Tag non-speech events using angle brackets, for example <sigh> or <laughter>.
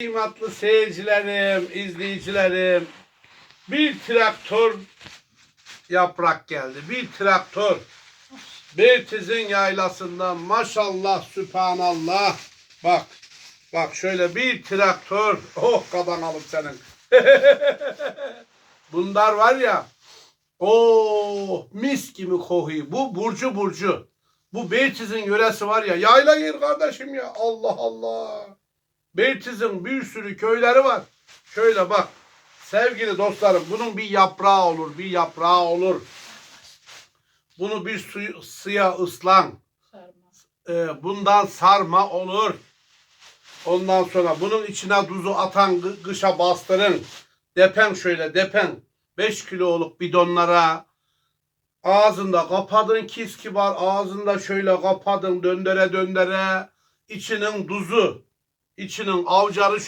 Kıymetli seyircilerim, izleyicilerim. Bir traktör yaprak geldi. Bir traktör. Beytiz'in yaylasından maşallah, sübhanallah. Bak, bak şöyle bir traktör. Oh kabanalım senin. <laughs> Bunlar var ya. O mis gibi kokuyor. Bu burcu burcu. Bu Beytiz'in yöresi var ya. Yayla yer kardeşim ya. Allah Allah. Beytiz'in bir sürü köyleri var. Şöyle bak. Sevgili dostlarım bunun bir yaprağı olur. Bir yaprağı olur. Bunu bir suyu, suya ıslan. Ee, bundan sarma olur. Ondan sonra bunun içine tuzu atan kışa bastırın. Depen şöyle depen. 5 kiloluk bidonlara ağzında kapadın kis kibar ağzında şöyle kapadın döndere döndere içinin tuzu içinin avcarı şöyle